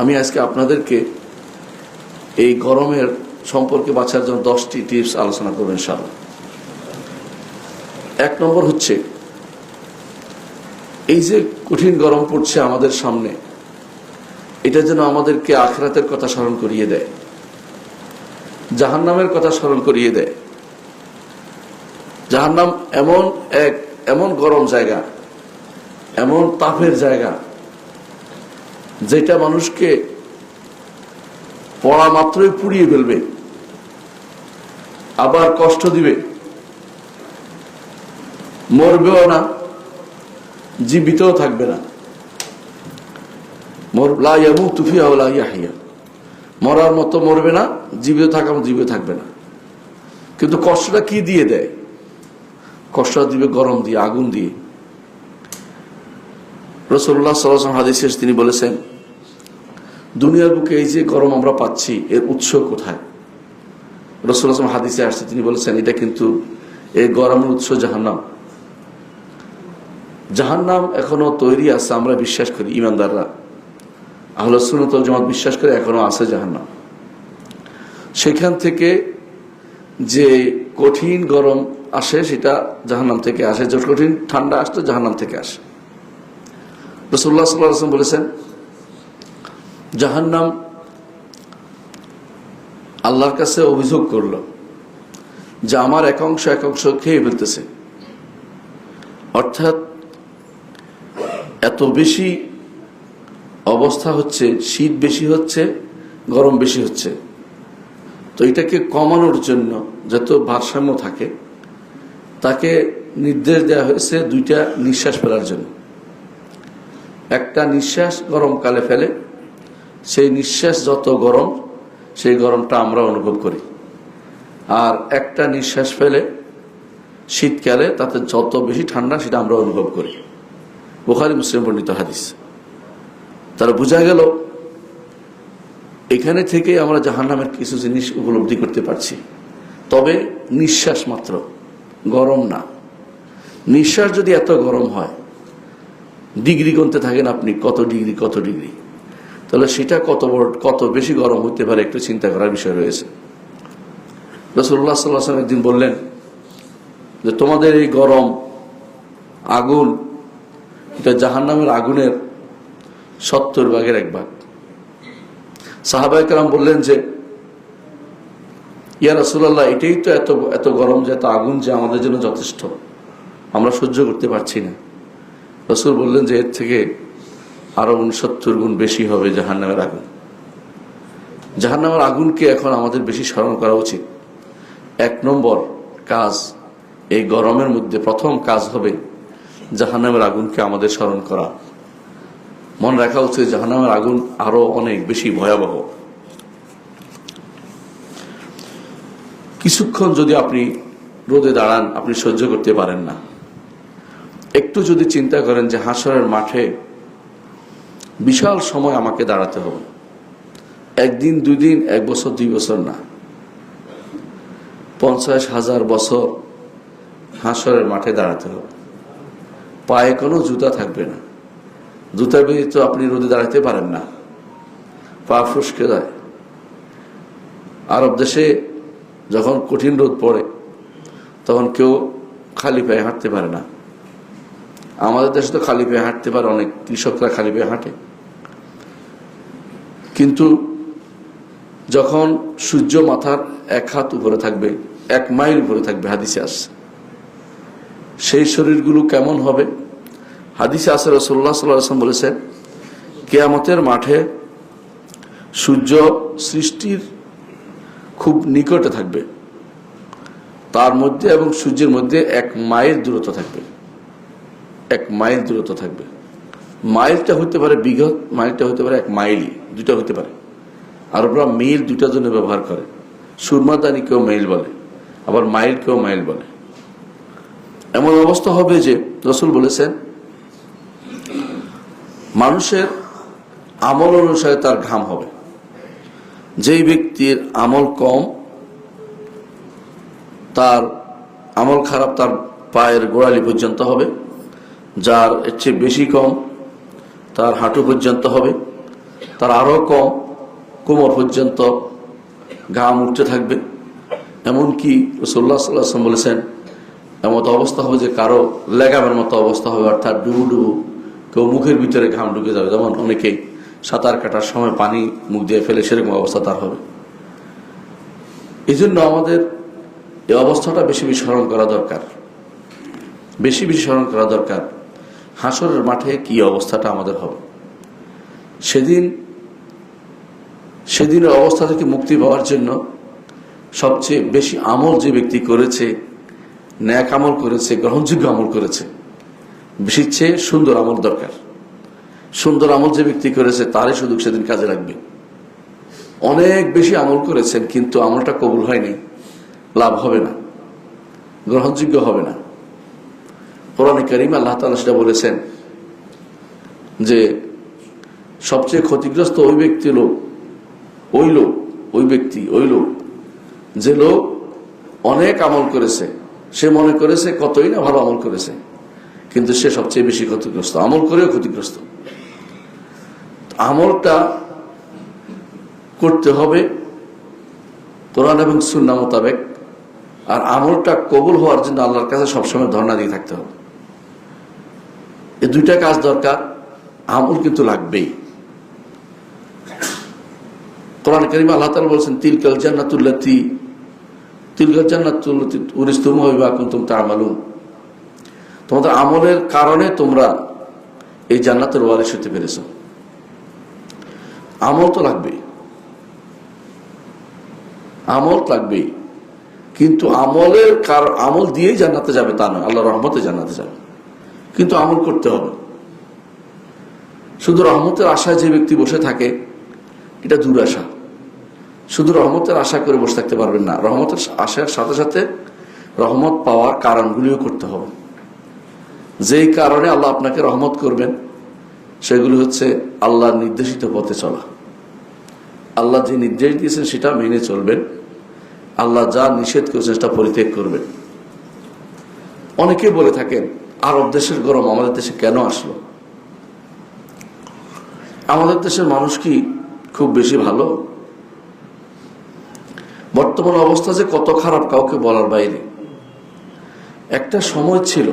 আমি আজকে আপনাদেরকে এই গরমের সম্পর্কে বাঁচার জন্য দশটি টিপস আলোচনা করবেন ইনশাআল্লাহ। এক নম্বর হচ্ছে, এই যে কঠিন গরম পড়ছে আমাদের সামনে, এটা যেন আমাদেরকে আখরাতের কথা স্মরণ করিয়ে দেয়, জাহান্নামের কথা স্মরণ করিয়ে দেয়। জাহান্নাম এমন এক, এমন গরম জায়গা, এমন তাপের জায়গা যেটা মানুষকে পড়া মাত্রই পুড়িয়ে ফেলবে, আবার কষ্ট দিবে। মরবেও না, জীবিতও থাকবে না। মরার মতো মরবে না, জীবিত থাকা জীবিত থাকবে না। কিন্তু কষ্টটা কি দিয়ে দেয়? কষ্টটা দিবে গরম দিয়ে, আগুন দিয়ে। রসল্লাহ সাল্লাম হাদিসে তিনি বলেছেন দুনিয়ার বুকে এই যে গরম আমরা পাচ্ছি, এর উৎস কোথায়? রসুল্লাহ হাদিসে আসছে, তিনি বলেছেন, এটা কিন্তু এই গরমের উৎস জাহান্নাম। জাহান্নাম এখনও তৈরি আছে, আমরা বিশ্বাস করি ইমানদাররা আহল সুনত জামাত বিশ্বাস করে এখনও আছে জাহান্নাম। সেখান থেকে যে কঠিন গরম আসে, সেটা জাহান্নাম থেকে আসে যে কঠিন ঠান্ডা আসতো জাহান্নাম থেকে আসে। রসুল্লাহ সাল্লাম বলেছেন জাহান্নাম আল্লাহর কাছে অভিযোগ করল যে আমার এক অংশ এক অংশ খেয়ে ফেলতেছে। অর্থাৎ এত বেশি অবস্থা হচ্ছে, শীত বেশি হচ্ছে, গরম বেশি হচ্ছে। তো এটাকে কমানোর জন্য যত ভারসাম্য থাকে, তাকে নির্দেশ দেওয়া হয়েছে দুইটা নিঃশ্বাস ফেলার জন্য। একটা নিঃশ্বাস গরমকালে ফেলে সেই নিঃশ্বাস যত গরম, সেই গরমটা আমরা অনুভব করি। আর একটা নিঃশ্বাস ফেলে শীতকালে তাতে যত বেশি ঠান্ডা সেটা আমরা অনুভব করি। বুখারি, মুসলিম পণ্ডিত হাদিস। তারা বোঝা গেল, এখানে থেকে আমরা জাহান্নামের কিছু জিনিস উপলব্ধি করতে পারছি। তবে নিঃশ্বাস মাত্র, গরম না। নিঃশ্বাস যদি এত গরম হয়, ডিগ্রি গুনতে থাকেন আপনি, কত ডিগ্রি কত ডিগ্রি? তাহলে সেটা কত বড়, কত বেশি গরম হতে পারে একটু চিন্তা করার বিষয় রয়েছে। রসুল্লাহ সাল্লাম একদিন বললেন যে, তোমাদের এই গরম, আগুন, এটা জাহান্নামের আগুনের সত্তর ভাগের এক ভাগ। সাহাবাই কালাম বললেন যে, ইয়া রসুল্লাহ এটাই তো এত এত গরম যে এত আগুন যে আমাদের জন্য যথেষ্ট। আমরা সহ্য করতে পারছি না। রসুল বললেন যে, এর থেকে আরও উনসত্তর গুণ বেশি হবে জাহান্নামের আগুন। জাহান্নামের আগুনকে এখন আমাদের বেশি স্মরণ করা উচিত। এক নম্বর কাজ, এই গরমের মধ্যে প্রথম কাজ হবে জাহান্নামের আগুনকে আমাদের স্মরণ করা। মনে রাখা উচিত জাহান্নামের আগুন আরও অনেক বেশি ভয়াবহ। কিছুক্ষণ যদি আপনি রোদে দাঁড়ান, আপনি সহ্য করতে পারেন না। একটু যদি চিন্তা করেন যে হাসরের মাঠে বিশাল সময় আমাকে দাঁড়াতে হবে। একদিন দুই দিন এক বছর, দুই বছর না। পঞ্চাশ হাজার বছর হাসরের মাঠে দাঁড়াতে হবে। পায়ে কোনো জুতা থাকবে না। জুতা ব্যতীত আপনি রোদে দাঁড়াতে পারেন না। পা ফুসকে যায়। আরব দেশে যখন কঠিন রোদ পড়ে, তখন কেউ খালি পায়ে হাঁটতে পারে না। আমাদের দেশে তো খালি পায়ে হাঁটতে পারে অনেক কৃষকরা খালি পায়ে হাঁটে। কিন্তু যখন সূর্য মাথার এক হাত উপরে থাকবে, এক মাইল উপরে থাকবে হাদিসে আসছে। সেই শরীরগুলো কেমন হবে? হাদিসে আসে রসল্লাহ সাল্লাম বলেছেন কেয়ামতের মাঠে সূর্য সৃষ্টির খুব নিকটে থাকবে। তার মধ্যে এবং সূর্যের মধ্যে এক মাইল দূরত্ব থাকবে। এক মাইল দূরত্ব থাকবে। মাইলটা হতে পারে বিঘত, মাইলটা হতে পারে এক মাইলই। দুটা হতে পারে। আরবরা মিল দুটার জন্য ব্যবহার করে। সুরমাদানি কেউ মাইল বলে, আবার মাইল কেউ মাইল বলে। এমন অবস্থা হবে যে রসুল বলেছেন, মানুষের আমল অনুসারে তার ঘাম হবে। যেই ব্যক্তির আমল কম, তার আমল খারাপ তার পায়ের গোড়ালি পর্যন্ত হবে। যার এর চেয়ে বেশি কম, তার হাঁটু পর্যন্ত হবে। তার আরও কম কোমর পর্যন্ত ঘাম উঠতে থাকবে। এমনকি রসোল্লা সাল্লাম বলেছেন, এমত অবস্থা হবে যে কারও লেগামের মতো অবস্থা হবে, অর্থাৎ ডুবু ডুবু কেউ মুখের ভিতরে ঘাম ঢুকে যাবে। যেমন অনেকেই সাঁতার কাটার সময় পানি মুখ দিয়ে ফেলে সেরকম অবস্থা তার হবে। এই জন্য আমাদের এই অবস্থাটা বেশি বেশি স্মরণ করা দরকার। বেশি বেশি স্মরণ করা দরকার। হাসরের মাঠে কি অবস্থাটা আমাদের হবে? সেদিন, সেদিনের অবস্থা থেকে মুক্তি পাওয়ার জন্য সবচেয়ে বেশি আমল যে ব্যক্তি করেছে, ন্যাক আমল করেছে, গ্রহণযোগ্য আমল করেছে বেশির চেয়ে সুন্দর আমল দরকার। সুন্দর আমল যে ব্যক্তি করেছে, তারই শুধু সেদিন কাজে লাগবে। অনেক বেশি আমল করেছেন, কিন্তু আমলটা কবুল হয়নি, লাভ হবে না, গ্রহণযোগ্য হবে না। কোরআনে করিম আল্লাহ তালা সেটা বলেছেন যে সবচেয়ে ক্ষতিগ্রস্ত ওই ব্যক্তি লোক, ওই লোক, ওই ব্যক্তি, ওই লোক, যে লোক অনেক আমল করেছে। সে মনে করেছে কতই না ভালো আমল করেছে, কিন্তু সে সবচেয়ে বেশি ক্ষতিগ্রস্ত, আমল করেও ক্ষতিগ্রস্ত। আমলটা করতে হবে কোরআন এবং সুন্না মোতাবেক, আর আমলটা কবুল হওয়ার জন্য আল্লাহর কাছে সবসময় ধর্ণা দিয়ে থাকতে হবে। এই দুইটা কাজ দরকার, আমল কিন্তু লাগবেই। কোরআন করিম আল্লাহ তালা বলছেন, তিলকাল জান্নাতুল্লাতি তিলকাল জান্নাতুল্লাতি উরিস্তুম হইবা কুন্তুম তামালুম তোমাদের আমলের কারণে তোমরা এই জান্নাতের ওয়ারিস হতে পেরেছ। আমল তো লাগবেই। আমল লাগবেই। কিন্তু আমলের কার, আমল দিয়েই জান্নাতে যাবে তা নয় আল্লাহ রহমতে জান্নাতে যাবে। কিন্তু আমল করতে হবে। শুধু রহমতের আশায় যে ব্যক্তি বসে থাকে, এটা দুরাশা। শুধু রহমতের আশা করে বসে থাকতে পারবেন না, রহমতের আশার সাথে সাথে রহমত পাওয়ার কারণগুলিও করতে হবে। যেই কারণে আল্লাহ আপনাকে রহমত করবেন, সেগুলি হচ্ছে আল্লাহর নির্দেশিত পথে চলা। আল্লাহ যে নির্দেশ দিয়েছেন সেটা মেনে চলবেন। আল্লাহ যা নিষেধ করেছেন সেটা পরিত্যাগ করবেন। অনেকে বলে থাকেন, আরব দেশের গরম আমাদের দেশে কেন আসলো? আমাদের দেশের মানুষ কি খুব বেশি ভালো? বর্তমান অবস্থা যে কত খারাপ কাউকে বলার বাইরে। একটা সময় ছিল,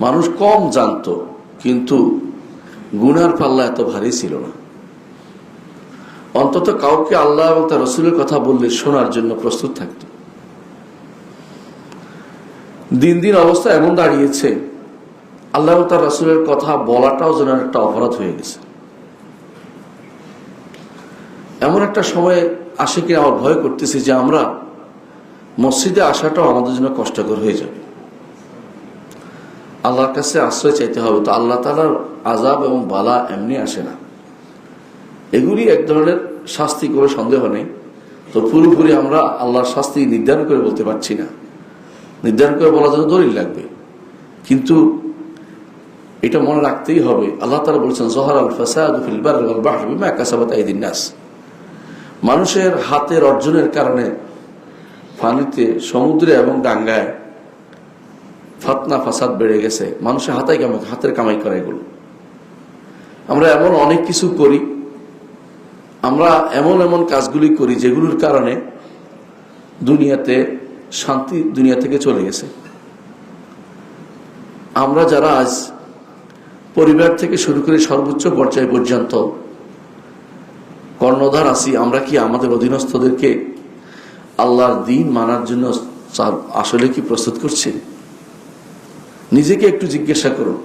মানুষ কম জানতো, কিন্তু গুনার পাল্লা এত ভারী ছিল না। অন্তত কাউকে আল্লাহ এবং তার রসুলের কথা বললে শোনার জন্য প্রস্তুত থাকত। দিন দিন অবস্থা এমন দাঁড়িয়েছে, আল্লাহ এবং তার রসুলের কথা বলাটাও যেন একটা অপরাধ হয়ে গেছে। এমন একটা সময় আসে কিনা আমার ভয় করতেছি যে আমরা মসজিদে আসাটাও আমাদের জন্য কষ্টকর হয়ে যাবে। আল্লাহর কাছে আশ্রয় চাইতে হবে, তো আল্লাহ তালার আজাব এবং বালা এমনি আসে না। এগুলি এক ধরনের শাস্তি করে সন্দেহ নেই। তো পুরোপুরি আমরা আল্লাহর শাস্তি নির্ধারণ করে বলতে পারছি না। নির্ধারণ করে বলার জন্য দলিল লাগবে। কিন্তু এটা মনে রাখতেই হবে, আল্লাহ তালা বলছেন জহর আল ফাসাদ নাস। মানুষের হাতের অর্জনের কারণে পানিতে, সমুদ্রে এবং ডাঙ্গায় ফাতনা, ফাসাদ বেড়ে গেছে। মানুষের হাতায় কামাই, হাতের কামাই করে এগুলো। আমরা এমন অনেক কিছু করি। আমরা এমন এমন কাজগুলি করি যেগুলোর কারণে দুনিয়াতে শান্তি দুনিয়া থেকে চলে গেছে। আমরা যারা আজ পরিবার থেকে শুরু করে সর্বোচ্চ পর্যায় পর্যন্ত কর্ণধার আছি, আমরা কি আমাদের অধীনস্থদেরকে আল্লাহর দিন মানার জন্য আসলে কি প্রস্তুত করছি? নিজেকে একটু জিজ্ঞাসা করুন,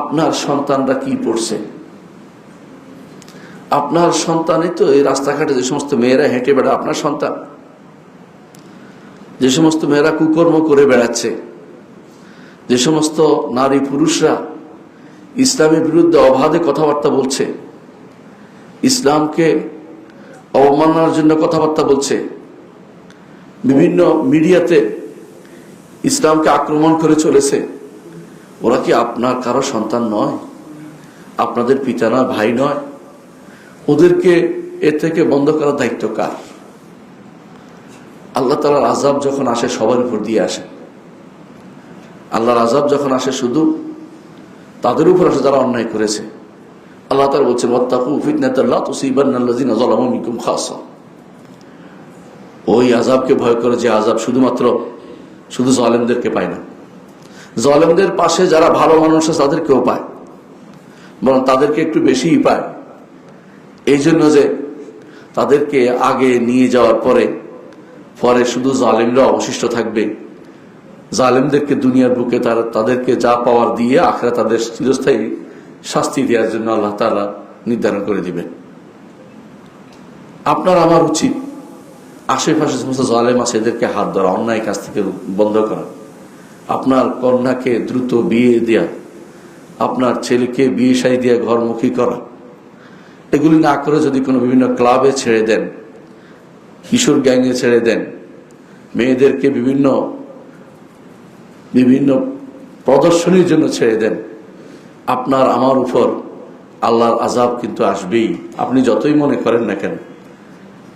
আপনার সন্তানরা কি পড়ছে? আপনার সন্তানই তো এই রাস্তাঘাটে যে সমস্ত মেয়েরা হেঁটে বেড়া আপনার সন্তান, যে সমস্ত মেয়েরা কুকর্ম করে বেড়াচ্ছে, যে সমস্ত নারী পুরুষরা ইসলামের বিরুদ্ধে অবাধে কথাবার্তা বলছে ইসলামকে অবমাননার জন্য কথাবার্তা বলছে। বিভিন্ন মিডিয়াতে ইসলামকে আক্রমণ করে চলেছে। ওরা কি আপনার কারও সন্তান নয়? আপনাদের পিতা নয়, ভাই নয়? ওদেরকে এ থেকে বন্ধ করার দায়িত্ব কার? আল্লাহ তালার আজাব যখন আসে, সবার উপর দিয়ে আসে। আল্লাহর আজাব যখন আসে শুধু তাদের উপর আসে, যারা অন্যায় করেছে। আল্লাহ তাআলা বলছেন ওয়াত্তাকু ফিতনাতাল্লাহ তুসিবান্নাল্লাযিনা যালামু মিনকুম খাসা। ওই আযাবকে ভয় করে যে আযাব শুধুমাত্র শুধু জালেমদেরকে পায় না। জালেমদের পাশে যারা ভালো মানুষ আছে, তাদেরকেও পায়। বরং তাদেরকে একটু বেশিই পায়। এই জন্য যে তাদেরকে আগে নিয়ে যাওয়ার পরে পরে শুধু জালেমরা অবশিষ্ট থাকবে। জালেমদেরকে দুনিয়ার বুকে তারা, তাদেরকে যা পাওয়ার দিয়ে আখরা তাদের চিরস্থায়ী শাস্তি দেওয়ার জন্য আল্লাহ তালা নির্ধারণ করে দিবেন। আপনার আমার উচিত আশেপাশে সমস্ত জালেম আছে, এদেরকে হাত ধরা, অন্যায় কাজ থেকে বন্ধ করা। আপনার কন্যাকে দ্রুত বিয়ে দেয়া, আপনার ছেলেকে বিয়ে সাই দিয়ে, ঘরমুখী করা, এগুলি না করে যদি কোনো বিভিন্ন ক্লাবে ছেড়ে দেন, কিশোর গ্যাংয়ে ছেড়ে দেন, মেয়েদেরকে বিভিন্ন বিভিন্ন প্রদর্শনীর জন্য ছেড়ে দেন আপনার আমার উপর আল্লাহর আজাব কিন্তু আসবেই। আপনি যতই মনে করেন না কেন।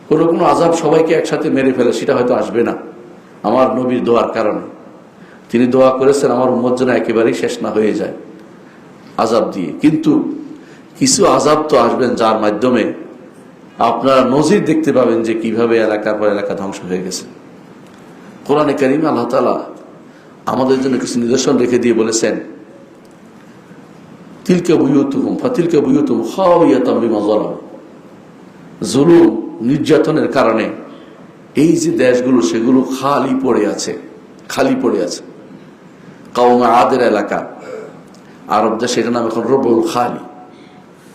কোনো কোনো আজাব সবাইকে একসাথে মেরে ফেলে, সেটা হয়তো আসবে না। আমার নবীর দোয়ার কারণে। তিনি দোয়া করেছেন, আমার উম্মত যেন একেবারেই শেষ না হয়ে যায় আজাব দিয়ে। কিন্তু কিছু আজাব তো আসবেন যার মাধ্যমে আপনারা নজির দেখতে পাবেন যে কীভাবে এলাকার পর এলাকা ধ্বংস হয়ে গেছে। কোরআনে করিম আল্লাহ তালা আমাদের জন্য কিছু নিদর্শন রেখে দিয়ে বলেছেন তিলকে বুয়ুতুম ফাতিলকে বুয়ুতুম খাওয়াইয়াতাম বিমা জলাম জুলুম, নির্যাতনের কারণে এই যে দেশগুলো, সেগুলো খালি পড়ে আছে, খালি পড়ে আছে। কাউমা আদের এলাকা, আরব দেশ, এটার নাম এখন রবুল খালি।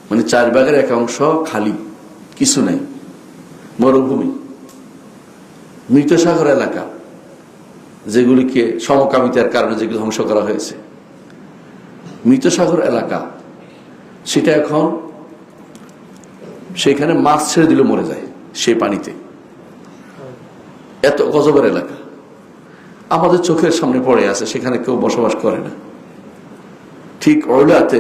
মানে চার ভাগের এক অংশ খালি, কিছু নেই, মরুভূমি। মৃত সাগর এলাকা, যেগুলিকে সমকামিতার কারণে যেগুলো ধ্বংস করা হয়েছে। মৃত সাগর এলাকা, সেটা এখন সেখানে মাছ ছেড়ে দিলে মরে যায় সে পানিতে। এত গজবের এলাকা। আমাদের চোখের সামনে পড়ে আছে, সেখানে কেউ বসবাস করে না। ঠিক অয়লাতে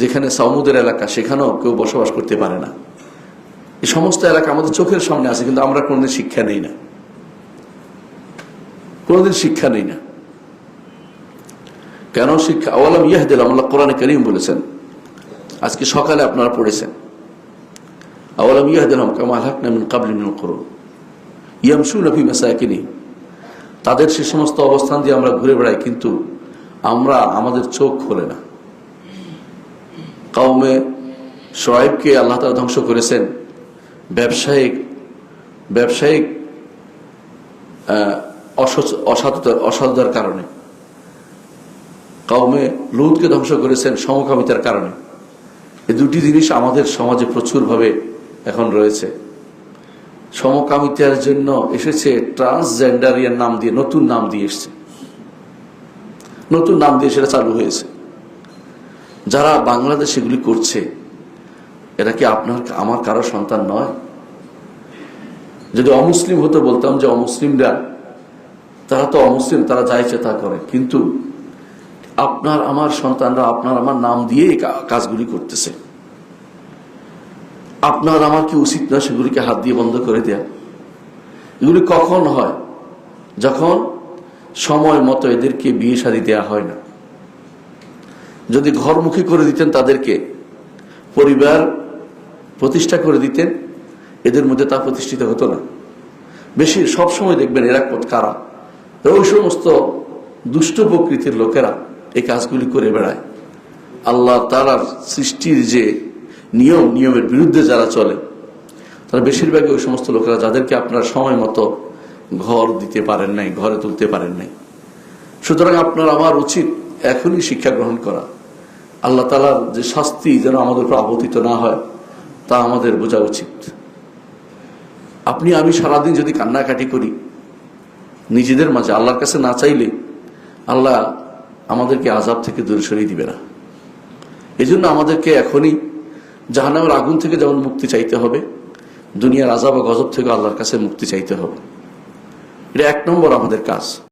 যেখানে সাউমুদের এলাকা, সেখানেও কেউ বসবাস করতে পারে না। এই সমস্ত এলাকা আমাদের চোখের সামনে আছে, কিন্তু আমরা কোনোদিন শিক্ষা নেই না। কোনোদিন শিক্ষা নেই না। কেন শিক্ষা? আওয়ালাম ইয়াহদিল, আল্লাহ কোরআনে করিম বলেছেন। আজকে সকালে আপনারা পড়েছেন। আওয়ালাম ইয়াহদিলাম কামাল হাক নামিন কাবলিন করুন। ইয়ামসু নফি মেসাকিনী। তাদের সে সমস্ত অবস্থান দিয়ে আমরা ঘুরে বেড়াই, কিন্তু আমরা, আমাদের চোখ খোলে না। কাউমে শোয়েবকে আল্লাহ তালা ধ্বংস করেছেন। ব্যবসায়িক ব্যবসায়িক অসাধুতার অসাধুতার কারণে। কাউমে লুদকে ধ্বংস করেছেন সমকামিতার কারণে। এই দুটি জিনিস আমাদের সমাজে প্রচুরভাবে এখন রয়েছে। সমকামিতার জন্য এসেছে ট্রান্সজেন্ডারিয়ার নাম দিয়ে, নতুন নাম দিয়ে এসছে। নতুন নাম দিয়ে সেটা চালু হয়েছে। যারা বাংলাদেশ এগুলি করছে এটা কি আপনার, আমার কারও সন্তান নয়? যদি অমুসলিম হতে বলতাম যে অমুসলিমরা, তারা তো অমুসলিম, তারা যা ইচ্ছে তা করে। কিন্তু আপনার, আমার সন্তানরা আপনার, আমার নাম দিয়ে কাজগুলি করতেছে। আপনার, আমার কি উচিত না সেগুলিকে হাত দিয়ে বন্ধ করে দেয়া? এগুলি কখন হয়? যখন সময় মতো এদেরকে বিয়ে শাদী দেওয়া হয় না। যদি ঘরমুখী করে দিতেন তাদেরকে, পরিবার প্রতিষ্ঠা করে দিতেন, এদের মধ্যে তা প্রতিষ্ঠিত হতো না। বেশি সব সময় দেখবেন এরা কারা? ওই সমস্ত দুষ্ট প্রকৃতির লোকেরা। এই কাজগুলি করে বেড়ায়। আল্লাহ তালার সৃষ্টির যে নিয়ম, নিয়মের বিরুদ্ধে যারা চলে, তারা বেশিরভাগই ওই সমস্ত লোকেরা যাদেরকে আপনার সময় মতো ঘর দিতে পারেন নাই, ঘরে তুলতে পারেন নাই। সুতরাং আপনার আমার উচিত এখনই শিক্ষা গ্রহণ করা। আল্লাহ তালার যে শাস্তি যেন আমাদের উপর আপতিত না হয়, তা আমাদের বোঝা উচিত। আপনি, আমি সারাদিন যদি কান্নাকাটি করি, নিজেদের মাঝে আল্লাহর কাছে না চাইলে আল্লাহ আমাদেরকে আজাব থেকে দূরে সরিয়ে দিবে না। এজন্য আমাদেরকে এখনই জাহানামের আগুন থেকে যেমন মুক্তি চাইতে হবে, দুনিয়ার আজাব ও গজব থেকে আল্লাহর কাছে মুক্তি চাইতে হবে। এটা এক নম্বর আমাদের কাজ।